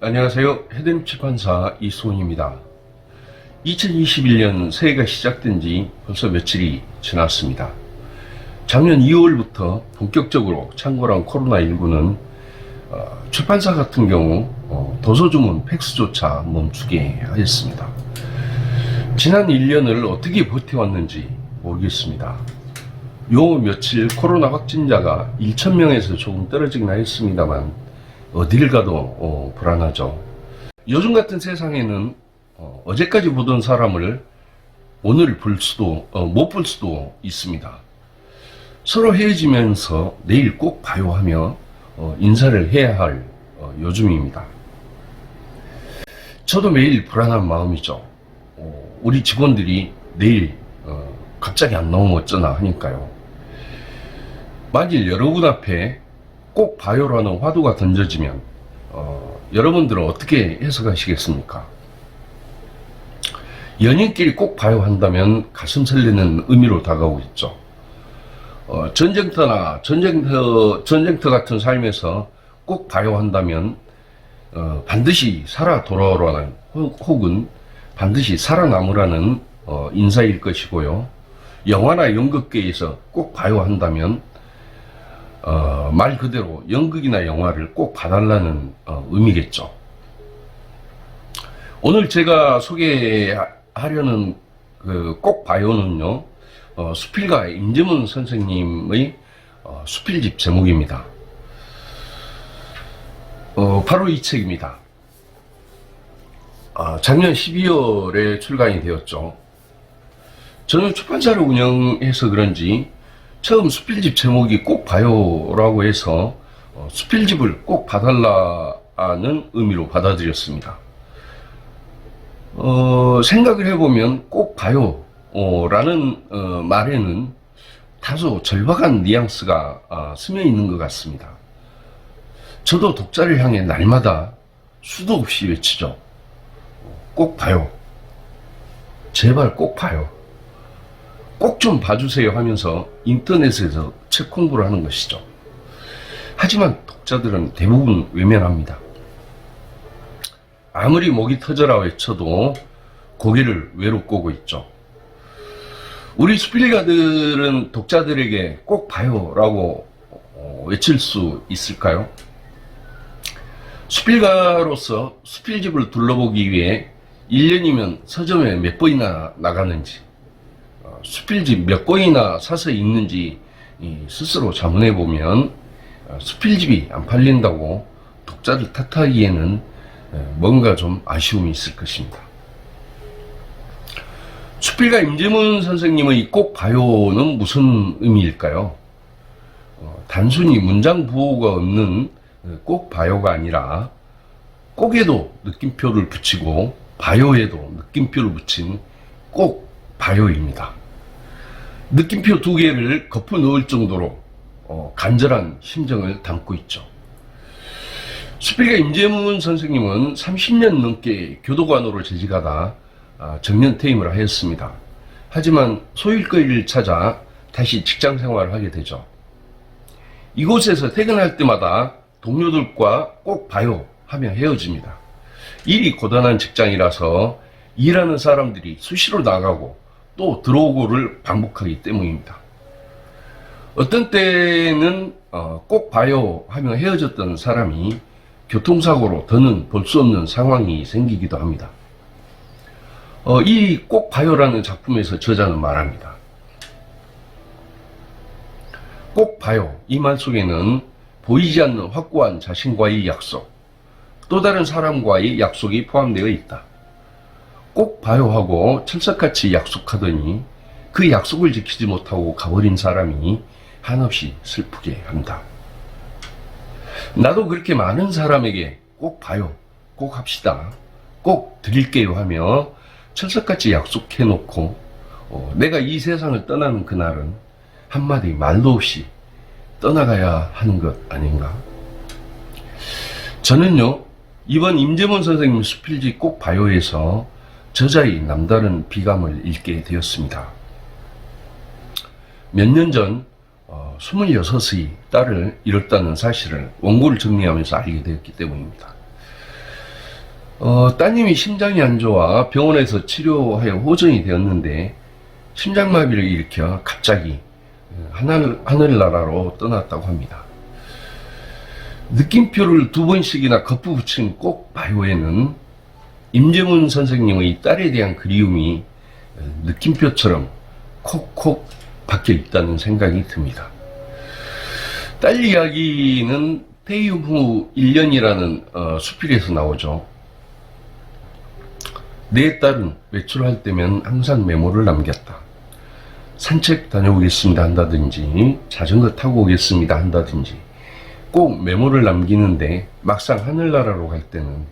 안녕하세요. 헤든 출판사 이소은입니다. 2021년 새해가 시작된 지 벌써 며칠이 지났습니다. 작년 2월부터 본격적으로 창궐한 코로나19는 어, 출판사 같은 경우 어, 도서 주문 팩스조차 멈추게 하였습니다. 지난 1년을 어떻게 버텨왔는지 모르겠습니다. 요 며칠 코로나 확진자가 1,000명에서 조금 떨어지긴 하였습니다만 어딜 가도 어, 불안하죠. 요즘 같은 세상에는 어, 제까지 보던 사람을 오늘 볼 수도 어, 못 볼 수도 있습니다. 서로 헤어지면서 내일 꼭 봐요 하며 어, 인사를 해야 할 어, 요즘입니다. 저도 매일 불안한 마음이죠. 어, 우리 직원들이 내일 어, 갑자기 안 나오면 어쩌나 하니까요. 만일 여러분 앞에 꼭 봐요라는 화두가 던져지면 어, 여러분들은 어떻게 해석하시겠습니까? 연인끼리 꼭 봐요 한다면 가슴 설레는 의미로 다가오겠죠. 어, 전쟁터나 전쟁터 전쟁터 같은 삶에서 꼭 봐요 한다면 어, 반드시 살아 돌아오라는 혹- 혹은 반드시 살아남으라는 어, 인사일 것이고요. 영화나 연극계에서 꼭 봐요 한다면 어, 말 그대로 연극이나 영화를 꼭 봐달라는 어, 의미겠죠. 오늘 제가 소개하려는 그 꼭 봐요는요, 어, 수필가 임재문 선생님의 어, 수필집 제목입니다. 어, 바로 이 책입니다. 아, 작년 12월에 출간이 되었죠. 저는 출판사를 운영해서 그런지 처음 수필집 제목이 꼭 봐요라고 해서 어, 수필집을 꼭 봐달라는 의미로 받아들였습니다. 어, 생각을 해보면 꼭 봐요라는 어, 말에는 다소 절박한 뉘앙스가 아, 스며 있는 것 같습니다. 저도 독자를 향해 날마다 수도 없이 외치죠. 꼭 봐요. 제발 꼭 봐요. 꼭 좀 봐주세요 하면서 인터넷에서 책 공부를 하는 것이죠. 하지만 독자들은 대부분 외면합니다. 아무리 목이 터져라 외쳐도 고개를 외로 꼬고 있죠. 우리 수필가들은 독자들에게 꼭 봐요 라고 어, 외칠 수 있을까요? 수필가로서 수필집을 둘러보기 위해 1년이면 서점에 몇 번이나 나가는지 어, 수필집 몇 권이나 사서 읽는지 이, 스스로 자문해 보면 어, 수필집이 안 팔린다고 독자를 탓하기에는 에, 뭔가 좀 아쉬움이 있을 것입니다. 수필가 임재문 선생님의 꼭 봐요는 무슨 의미일까요? 어, 단순히 문장 부호가 없는 어, 꼭 봐요가 아니라 꼭에도 느낌표를 붙이고 바요에도 느낌표를 붙인 꼭 바요입니다. 느낌표 두 개를 거푸 넣을 정도로 어, 간절한 심정을 담고 있죠. 수필가 임재문 선생님은 30년 넘게 교도관으로 재직하다 아, 정년 퇴임을 하였습니다. 하지만 소일거리를 찾아 다시 직장 생활을 하게 되죠. 이곳에서 퇴근할 때마다 동료들과 꼭 봐요 하며 헤어집니다. 일이 고단한 직장이라서 일하는 사람들이 수시로 나가고 또 들어오고를 반복하기 때문입니다. 어떤 때는 어, 꼭 봐요 하며 헤어졌던 사람이 교통사고로 더는 볼 수 없는 상황이 생기기도 합니다. 어, 이 꼭 봐요라는 작품에서 저자는 말합니다. 꼭 봐요. 이 말 속에는 보이지 않는 확고한 자신과의 약속, 또 다른 사람과의 약속이 포함되어 있다. 꼭 봐요 하고 철석같이 약속하더니 그 약속을 지키지 못하고 가버린 사람이 한없이 슬프게 한다. 나도 그렇게 많은 사람에게 꼭 봐요, 꼭 합시다, 꼭 드릴게요 하며 철석같이 약속해 놓고 어, 내가 이 세상을 떠나는 그날은 한마디 말도 없이 떠나가야 하는 것 아닌가? 저는요, 이번 임재문 선생님 수필지 꼭 봐요에서 저자의 남다른 비감을 읽게 되었습니다. 몇 년 전, 어, 26의 딸을 잃었다는 사실을 원고를 정리하면서 알게 되었기 때문입니다. 어, 따님이 심장이 안 좋아 병원에서 치료하여 호전이 되었는데 심장마비를 일으켜 갑자기 하늘, 하늘나라로 떠났다고 합니다. 느낌표를 두 번씩이나 겉부 붙인 꼭 바요에는 임재문 선생님의 딸에 대한 그리움이 느낌표처럼 콕콕 박혀 있다는 생각이 듭니다. 딸 이야기는 퇴임 후 1년이라는 어, 수필에서 나오죠. 내 딸은 외출할 때면 항상 메모를 남겼다. 산책 다녀오겠습니다 한다든지 자전거 타고 오겠습니다 한다든지 꼭 메모를 남기는데 막상 하늘나라로 갈 때는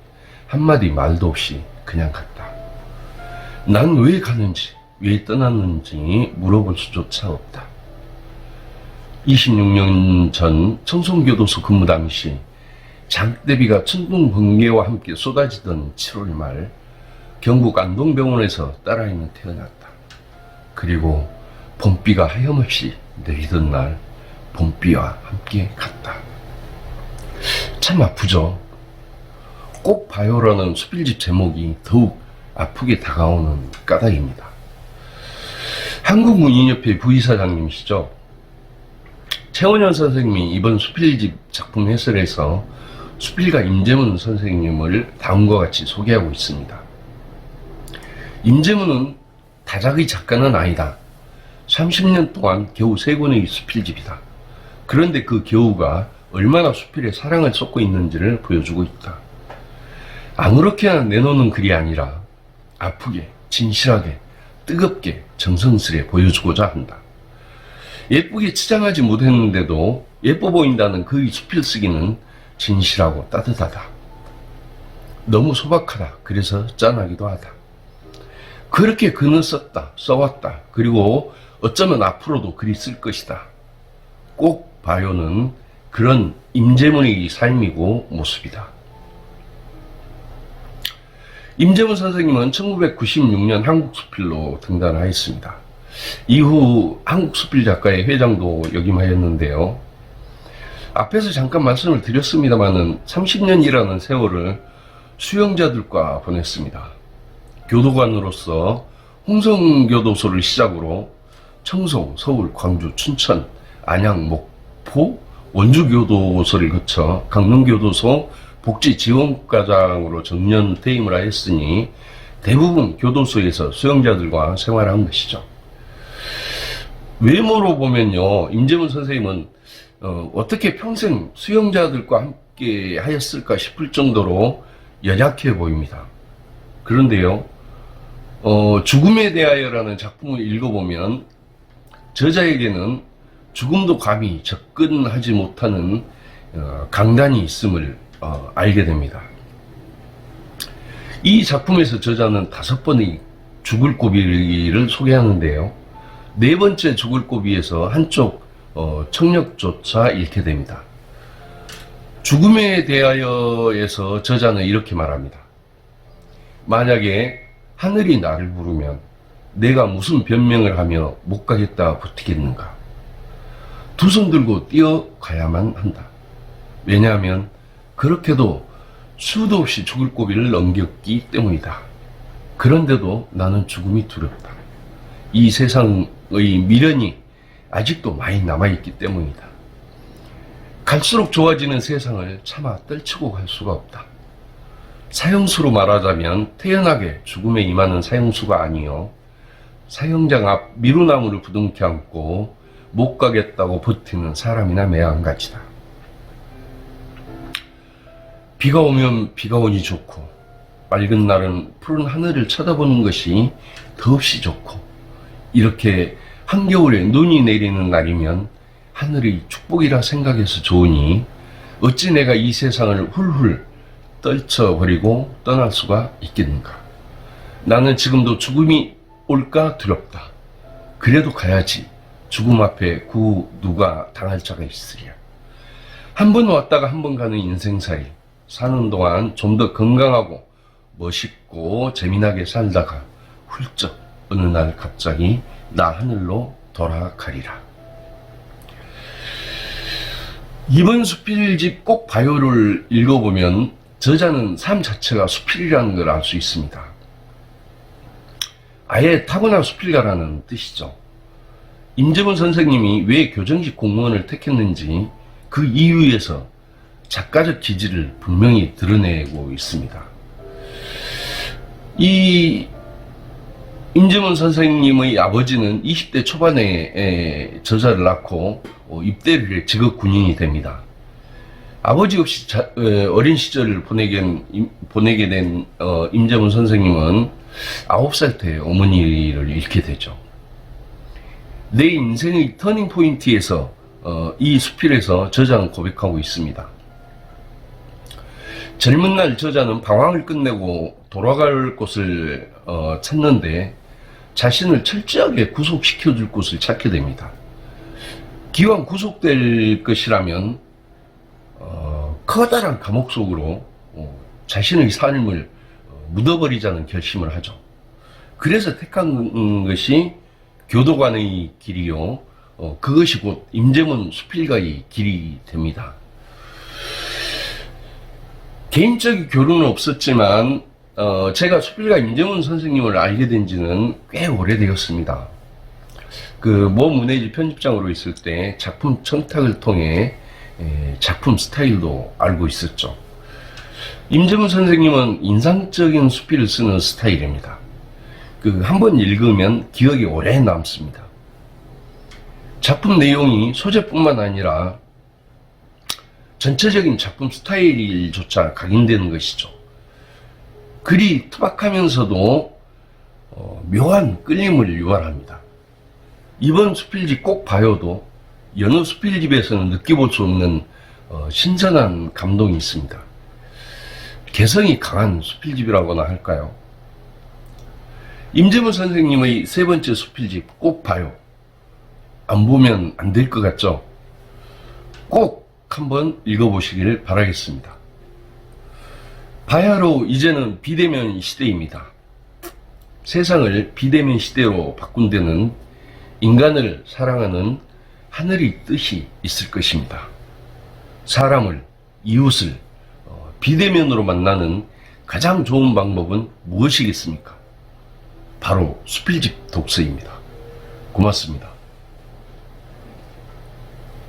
한마디 말도 없이 그냥 갔다. 난 왜 가는지 왜 떠났는지 물어볼 수조차 없다. 26년 전 청송교도소 근무 당시 장대비가 천둥 번개와 함께 쏟아지던 7월 말 경북 안동병원에서 딸아이는 태어났다. 그리고 봄비가 하염없이 내리던 날 봄비와 함께 갔다. 참 아프죠. 꼭 봐요라는 수필집 제목이 더욱 아프게 다가오는 까닭입니다. 한국문인협회 부의사장님이시죠. 최원현 선생님이 이번 수필집 작품 해설에서 수필가 임재문 선생님을 다음과 같이 소개하고 있습니다. 임재문은 다작의 작가는 아니다. 30년 동안 겨우 세 권의 수필집이다. 그런데 그 겨우가 얼마나 수필에 사랑을 쏟고 있는지를 보여주고 있다. 아무렇게나 내놓는 글이 아니라 아프게, 진실하게, 뜨겁게, 정성스레 보여주고자 한다. 예쁘게 치장하지 못했는데도 예뻐 보인다는 그의 수필 쓰기는 진실하고 따뜻하다. 너무 소박하다. 그래서 짠하기도 하다. 그렇게 그는 썼다, 써왔다. 그리고 어쩌면 앞으로도 글이 쓸 것이다. 꼭 봐요는 그런 임재문의 삶이고 모습이다. 임재문 선생님은 1996년 한국수필로 등단하였습니다. 이후 한국수필 작가의 회장도 역임하였는데요. 앞에서 잠깐 말씀을 드렸습니다마는 30년이라는 세월을 수영자들과 보냈습니다. 교도관으로서 홍성교도소를 시작으로 청송, 서울, 광주, 춘천, 안양, 목포, 원주교도소를 거쳐 강릉교도소 복지지원과장으로 정년 퇴임을 하였으니 대부분 교도소에서 수용자들과 생활한 것이죠. 외모로 보면요, 임재문 선생님은 어, 떻게 평생 수용자들과 함께 하였을까 싶을 정도로 연약해 보입니다. 그런데요, 어, 죽음에 대하여라는 작품을 읽어보면 저자에게는 죽음도 감히 접근하지 못하는 어, 강단이 있음을 어, 알게 됩니다. 이 작품에서 저자는 다섯 번의 죽을 고비를 소개하는데요. 네 번째 죽을 고비에서 한쪽 어, 청력조차 잃게 됩니다. 죽음에 대하여에서 저자는 이렇게 말합니다. 만약에 하늘이 나를 부르면 내가 무슨 변명을 하며 못 가겠다 버티겠는가? 두 손 들고 뛰어가야만 한다. 왜냐하면 그렇게도 수도 없이 죽을 고비를 넘겼기 때문이다. 그런데도 나는 죽음이 두렵다. 이 세상의 미련이 아직도 많이 남아있기 때문이다. 갈수록 좋아지는 세상을 차마 떨치고 갈 수가 없다. 사형수로 말하자면 태연하게 죽음에 임하는 사형수가 아니요. 사형장 앞 미루나무를 부둥켜 안고 못 가겠다고 버티는 사람이나 매한가지다. 비가 오면 비가 오니 좋고 맑은 날은 푸른 하늘을 쳐다보는 것이 더없이 좋고 이렇게 한겨울에 눈이 내리는 날이면 하늘의 축복이라 생각해서 좋으니 어찌 내가 이 세상을 훌훌 떨쳐버리고 떠날 수가 있겠는가. 나는 지금도 죽음이 올까 두렵다. 그래도 가야지. 죽음 앞에 구 누가 당할 자가 있으랴. 한 번 왔다가 한 번 가는 인생살이 사는 동안 좀 더 건강하고 멋있고 재미나게 살다가 훌쩍 어느 날 갑자기 나 하늘로 돌아가리라. 이번 수필집 꼭 바요를 읽어보면 저자는 삶 자체가 수필이라는 걸 알 수 있습니다. 아예 타고난 수필가라는 뜻이죠. 임재문 선생님이 왜 교정직 공무원을 택했는지 그 이유에서 작가적 기질을 분명히 드러내고 있습니다. 이 임재문 선생님의 아버지는 20대 초반에 에, 저자를 낳고 어, 입대를 해 직업 군인이 됩니다. 아버지 없이 자- 에, 어린 시절을 보내게, 보내게 된 어, 임재문 선생님은 9살 때 어머니를 잃게 되죠. 내 인생의 터닝 포인트에서 어, 이 수필에서 저자는 고백하고 있습니다. 젊은 날 저자는 방황을 끝내고 돌아갈 곳을 어, 찾는데 자신을 철저하게 구속시켜 줄 곳을 찾게 됩니다. 기왕 구속될 것이라면 어, 커다란 감옥 속으로 어, 자신의 삶을 어, 묻어버리자는 결심을 하죠. 그래서 택한 것이 교도관의 길이요. 어, 그것이 곧 임재문 수필가의 길이 됩니다. 개인적인 교류는 없었지만 어, 제가 수필가 임재문 선생님을 알게 된 지는 꽤 오래되었습니다. 그모 문예지 편집장으로 있을 때 작품 청탁을 통해 에, 작품 스타일도 알고 있었죠. 임재문 선생님은 인상적인 수필을 쓰는 스타일입니다. 그 한 번 읽으면 기억이 오래 남습니다. 작품 내용이 소재뿐만 아니라 전체적인 작품 스타일조차 각인되는 것이죠. 글이 투박하면서도 어, 묘한 끌림을 유발합니다. 이번 수필집 꼭 봐요도 여느 수필집에서는 느껴볼 수 없는 어, 신선한 감동이 있습니다. 개성이 강한 수필집이라고나 할까요? 임재문 선생님의 세 번째 수필집 꼭 봐요. 안 보면 안 될 것 같죠? 꼭 한번 읽어보시길 바라겠습니다. 바야로 이제는 비대면 시대입니다. 세상을 비대면 시대로 바꾼 데는 인간을 사랑하는 하늘의 뜻이 있을 것입니다. 사람을, 이웃을 어, 비대면으로 만나는 가장 좋은 방법은 무엇이겠습니까? 바로 수필집 독서입니다. 고맙습니다.